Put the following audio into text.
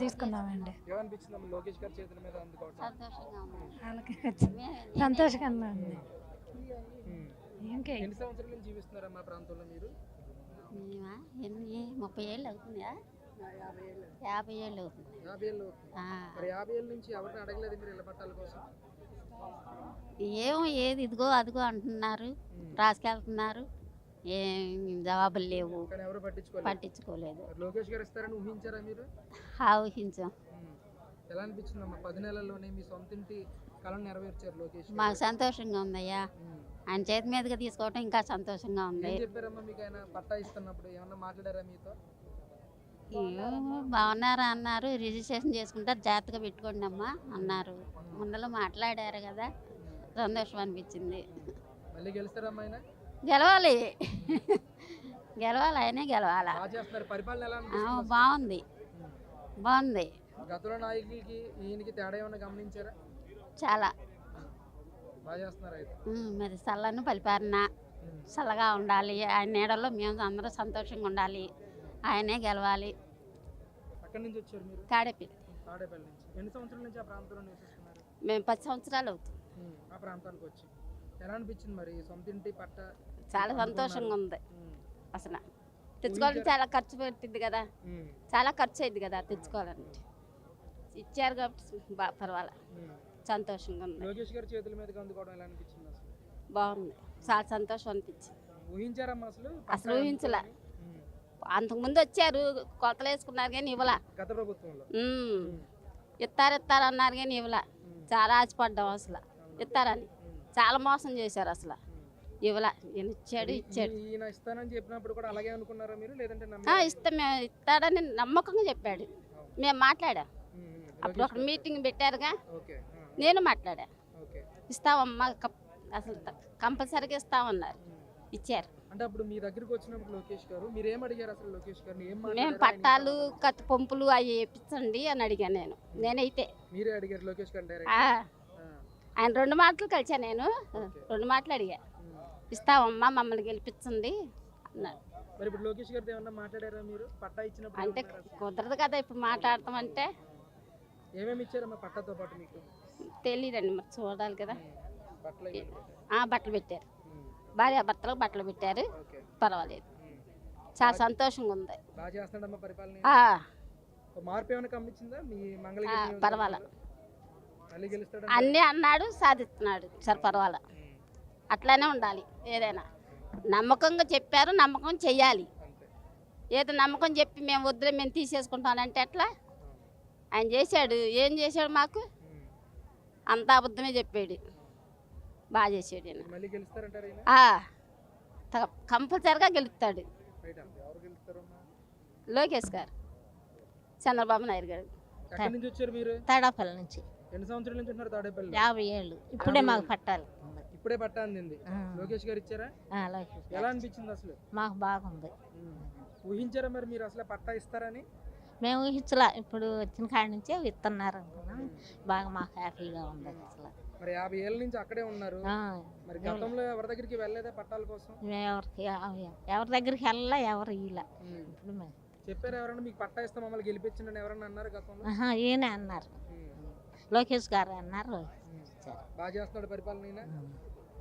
తీసుకున్నామండి. సంతోషంగా. ఇంకే. ఎన్ని సంవత్సరాల నుంచి జీవిస్తున్నారా మా ప్రాంతంలో మీరు? మేమా? ఎన్ని? ముప్పై ఏళ్ళు అవుతుందా యాభై ఏళ్ళు అవుతుంది యాభై ఏళ్ళు మరి యాభై ఏళ్ళ నుంచి ఎవరిని అడగలేదు మీరు ఇళ్ళ పట్టాల కోసం? ఏమో ఏది ఇదిగో అదిగో అంటున్నారు. రాసుకెళ్తున్నారు. ఏం జవాబులు లేవు. పట్టించుకోలేదు? లోకేష్ గారు ఇస్తారని ఊహించారా మీరు? ఊహించాం. ఎలా పది నెలల్లోనే మీ సొంత ఇంటి కళను నెరవేర్చారు లోకేష్. మాకు సంతోషంగా ఉందయ్యా. ఆయన చేతి మీదుగా తీసుకోవటం ఇంకా సంతోషంగా ఉంది. చెప్పారమ్మా? మీకు ఆయన పట్టా ఇస్తున్నప్పుడు ఏమన్నా మాట్లాడారా మీతో? బాగున్నారా అన్నారు. రిజిస్ట్రేషన్ చేసుకుంటారు. జాగ్రత్తగా పెట్టుకోండి అమ్మా అన్నారు. ముందర మాట్లాడారు కదా. సంతోషం అనిపించింది. మళ్ళీ గెలుస్తారమ్మా గెలవాలి. గెలవాలి ఆయనే గెలవాలా? బాగుంది. బాగుంది. గతంలో నాయకులకి ఈయనకి తేడా గమనించారా? చాలా. మరి చల్లను ఉమ్. చల్లగా ఉండాలి. ఆయన నీడలో మేము అందరూ సంతోషంగా ఉండాలి. ఆయనే గెలవాలి. కాడేపల్లి మేము పది సంవత్సరాలు అవుతుంది. ఆ ప్రాంతానికి వచ్చి. ఎలా అనిపించింది మరి? సొంత ఇంటి పట్ట చాలా సంతోషంగా ఉంది. అసలు తెచ్చుకోవాలంటే చాలా ఖర్చు పెట్టింది కదా. చాలా ఖర్చు అయింది కదా తెచ్చుకోవాలంటే. ఇచ్చారు కాబట్టి బా పర్వాలే. ఉమ్. సంతోషంగా ఉంది లోకేష్ గారి చేతుల మీదకి అందుకోవడం ఎలా అనిపించింది అసలు? బాగుంది. చాలా సంతోషం అనిపించింది ఊహించారమ్మా అసలు? అసలు ఊహించలే. అంతకుముందు వచ్చారు కొలతలు వేసుకున్నారు కానీ ఇవ్వలా. గత ప్రభుత్వంలో. ఇస్తారు ఇస్తారు అన్నారు కానీ ఇవ్వలా. చాలా ఆశపడ్డాం అసలు. ఇస్తారని. చాలా మోసం చేశారు అసలు. ఇవ్వలా. ఈయన ఇచ్చాడు ఇచ్చాడు. ఈయన ఇస్తానని చెప్పినప్పుడు కూడా అలాగే అనుకున్నారా మీరు? లేదంటే? ఇస్తాం మేము ఇస్తాడని నమ్మకంగా చెప్పాడు. మేము మాట్లాడాం. అప్పుడు ఒక. మీటింగ్ పెట్టారుగా. నేను మాట్లాడా. ఇస్తామమ్మా అసలు కంపల్సరీగా ఇస్తామన్నారు. ఇచ్చారు. అంటే అప్పుడు మీ దగ్గరికి వచ్చినప్పుడు లోకేష్ గారు మీరు ఏం అడిగారు అసలు లోకేష్ గారిని? ఏం మేము పట్టాలు కత్తి పంపులు అవి వేయించండి అని అడిగాను నేను. నేనైతే? మీరే అడిగారు లోకేష్ గారు ఆయన రెండు మాటలు కలిసా నేను. రెండు మాటలు అడిగా. ఇస్తామమ్మా మమ్మల్ని గెలిపించండి అన్నాడు మరి ఇప్పుడు లోకేష్ గారితో ఏమన్నా మాట్లాడారా మీరు? పట్టా ఇచ్చినప్పుడు అంటే? కుదరదు కదా ఇప్పుడు ఏమేమి ఇచ్చారమ్మా పట్టాతో పాటు మీకు? తెలియదండి మరి చూడాలి కదా. ఆ బట్టలు పెట్టారు. భార్య భర్తలకు బట్టలు పెట్టారు. పర్వాలేదు. చాలా సంతోషంగా ఉంది. పర్వాలా. అన్నీ అన్నాడు సాధిస్తున్నాడు. సరే పర్వాలా అట్లానే ఉండాలి ఏదైనా. నమ్మకంగా చెప్పారు నమ్మకం చెయ్యాలి. ఏదో నమ్మకం చెప్పి మేము వద్దులే మేము తీసేసుకుంటానంటే ఎట్లా? ఆయన చేశాడు. ఏం చేశాడు మాకు. అంతా అబద్ధమే చెప్పాడు. బాగా చేసాడు కంపల్సరిగా గెలుస్తాడు. లోకేష్ గారు చంద్రబాబు నాయుడు గారు. ఎక్కడి నుంచి వచ్చారు మీరు? తాడాపల్లి నుంచి. యాభై ఏళ్ళు. ఇప్పుడే మాకు. పట్టాలి. ఇప్పుడే పట్టా అందింది. లోకేష్ గారు ఇచ్చారా. ఎలా అనిపించింది అసలు మాకు బాగుంది. ఊహించారా మరి మీరు అసలు పట్టా ఇస్తారని మేము ఊహించలా ఇప్పుడు వచ్చిన కాడి నుంచే ఇస్తున్నారు ఉమ్. బాగా మాకు హ్యాపీగా ఉంది అసలు మరి యాభై ఏళ్ళ నుంచి అక్కడే ఉన్నారు మరి గతంలో ఎవరి దగ్గరికి వెళ్ళలేదా పట్టాల కోసం ఎవరికి ఎవరి దగ్గరికి వెళ్ళా ఎవరు ఇలా. ఇప్పుడు మేము చెప్పారు ఎవరన్నా మీకు పట్టా ఇస్తాం మమ్మల్ని గెలిపించండి ఎవరన్నా అన్నారు గతంలో ఈయనే అన్నారు. లోకేష్ గారు అన్నారు. బాగా చేస్తున్నాడు పరిపాలన.